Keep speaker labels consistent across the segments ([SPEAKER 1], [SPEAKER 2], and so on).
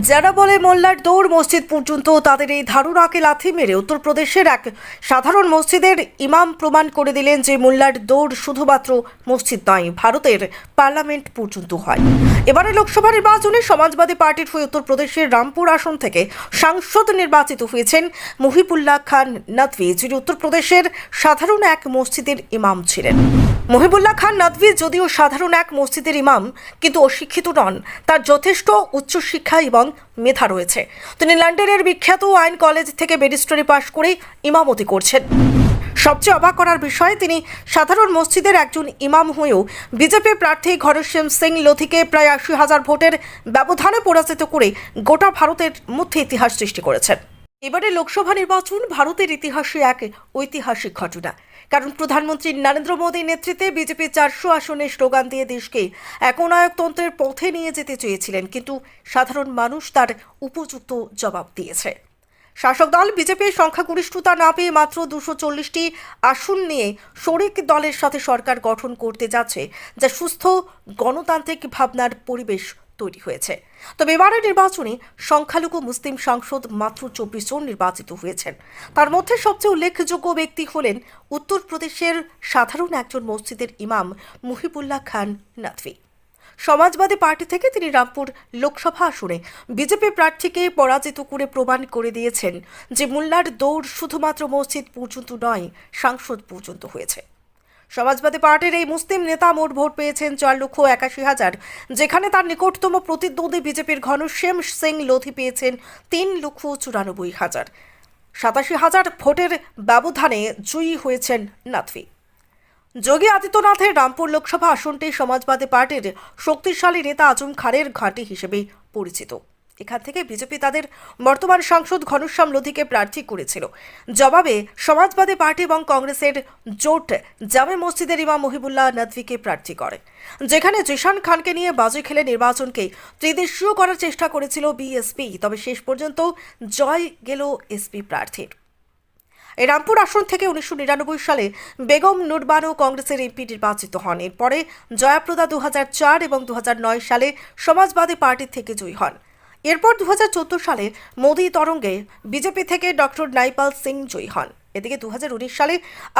[SPEAKER 1] যারা বলে মোল্লার দৌড় মসজিদ পর্যন্ত তাদের এই ধারণাকে লাথি মেরে উত্তরপ্রদেশের এক সাধারণ মসজিদের ইমাম প্রমাণ করে দিলেন যে মোল্লার দৌড় শুধুমাত্র মসজিদ নয়, ভারতের পার্লামেন্ট পর্যন্ত হয়। এবারে লোকসভা নির্বাচনে সমাজবাদী পার্টির হয়ে উত্তরপ্রদেশের রামপুর আসন থেকে সাংসদ নির্বাচিত হয়েছেন মুহিবুল্লাহ খান নদভি, যিনি উত্তরপ্রদেশের সাধারণ এক মসজিদের ইমাম ছিলেন। মহিবুল্লাহ খান নদভি যদিও সাধারণ এক মসজিদের ইমাম, কিন্তু অশিক্ষিত নন। তার যথেষ্ট উচ্চশিক্ষা এবং মেধা রয়েছে। তিনি লন্ডনের বিখ্যাত আইন কলেজ থেকে ব্যারিস্টারি পাশ করে ইমামতি করছেন। সবচেয়ে অবাক করার বিষয়ে, তিনি সাধারণ মসজিদের একজন ইমাম হয়েও বিজেপি প্রার্থী ঘনশ্যাম সিং লোধিকে প্রায় আশি হাজার ভোটের ব্যবধানে পরাজিত করে গোটা ভারতের মধ্যে ইতিহাস সৃষ্টি করেছেন। এবারে লোকসভা নির্বাচন ভারতের ইতিহাসে এক ঐতিহাসিক ঘটনা। কারণ প্রধানমন্ত্রী নরেন্দ্র মোদীর নেতৃত্বে বিজেপি চারশো আসনে স্লোগান দিয়ে দেশকে একনায়কতন্ত্রের পথে নিয়ে যেতে চেয়েছিলেন, কিন্তু সাধারণ মানুষ তার উপযুক্ত জবাব দিয়েছে। শাসক দল বিজেপির সংখ্যাগরিষ্ঠতা না পেয়ে মাত্র দুশো চল্লিশটি আসন নিয়ে শরিক দলের সাথে সরকার গঠন করতে যাচ্ছে, যা সুস্থ গণতান্ত্রিক ভাবনার পরিবেশ তৈরি হয়েছে। তবে এবারের নির্বাচনে সংখ্যালঘু মুসলিম সাংসদ মাত্র চব্বিশ জন নির্বাচিত হয়েছেন। তার মধ্যে সবচেয়ে উল্লেখযোগ্য ব্যক্তি হলেন উত্তরপ্রদেশের সাধারণ একজন মসজিদের ইমাম মুহিবুল্লাহ খান নাথভি সমাজবাদী পার্টি থেকে তিনি রামপুর লোকসভা আসনে বিজেপি প্রার্থীকে পরাজিত করে প্রমাণ করে দিয়েছেন যে মোল্লার দৌড় শুধুমাত্র মসজিদ পর্যন্ত নয়, সাংসদ পর্যন্ত হয়েছে। সমাজবাদী পার্টির এই মুসলিম নেতা মোট ভোট পেয়েছেন চার লক্ষ একাশি হাজার। যেখানে তার নিকটতম প্রতিদ্বন্দ্বী বিজেপির ঘনশ্যাম সিং লোধি পেয়েছেন তিন লক্ষ চুরানব্বই হাজার। সাতাশি হাজার ভোটের ব্যবধানে জয়ী হয়েছেন নাথভি যোগী আদিত্যনাথের রামপুর লোকসভা আসনটি সমাজবাদী পার্টির শক্তিশালী নেতা আজম খানের ঘাঁটি হিসেবে পরিচিত। এখান থেকে বিজেপি তাদের বর্তমান সাংসদ ঘনশ্যাম লোধিকে প্রার্থী করেছিল। জবাবে সমাজবাদী পার্টি এবং কংগ্রেসের জোট জামে মসজিদের ইমাম মহিবুল্লাহ নদভিকে প্রার্থী করে। যেখানে জিশান খানকে নিয়ে বাজি খেলে নির্বাচনকে ত্রিদেশীয় করার চেষ্টা করেছিল বিএসপি তবে শেষ পর্যন্ত জয় গেল এসপি প্রার্থীর। রামপুর আসন থেকে উনিশশো নিরানব্বই সালে বেগম নুরবানো কংগ্রেসের এমপি নির্বাচিত হন। এরপরে জয়াপ্রদা দু এবং দু হাজার নয় সালে সমাজবাদী পার্টি থেকে জয়ী হন। এরপর দু সালে মোদী তরঙ্গে বিজেপি থেকে ডক্টর নাইপাল সিং জয়ী হন। এদিকে দুহাজার উনিশ সালে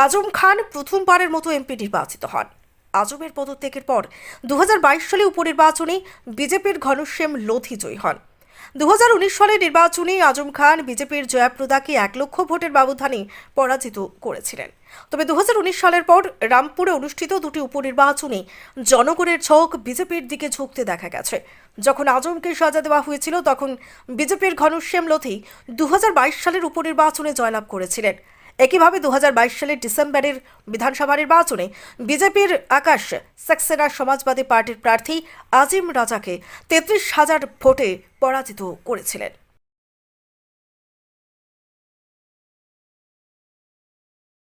[SPEAKER 1] আজম খান প্রথমবারের মতো এমপি নির্বাচিত হন। আজমের পদত্যাগের পর দু হাজার বাইশ সালে উপনির্বাচনে বিজেপির ঘনশ্যাম লোধি জয়ী হন। দু সালের নির্বাচনে আজম খান বিজেপির জয়াপ্রদাকে এক লক্ষ ভোটের ব্যবধানে পরাজিত করেছিলেন। তবে দু হাজার উনিশ সালের পর রামপুরে অনুষ্ঠিত দুটি উপনির্বাচনে জনগণের ঝোঁক বিজেপির দিকে ঝুঁকতে দেখা গেছে। যখন আজমকে সাজা দেওয়া হয়েছিল, তখন বিজেপির ঘনশ্যাম লোধি দু সালের উপনির্বাচনে জয়লাভ করেছিলেন। একইভাবে দু হাজার বাইশ সালের ডিসেম্বরের বিধানসভা নির্বাচনে বিজেপির আকাশ সাক্সেনা সমাজবাদী পার্টির প্রার্থী আজিম রাজাকে তেত্রিশ হাজার ভোটে পরাজিত করেছিলেন।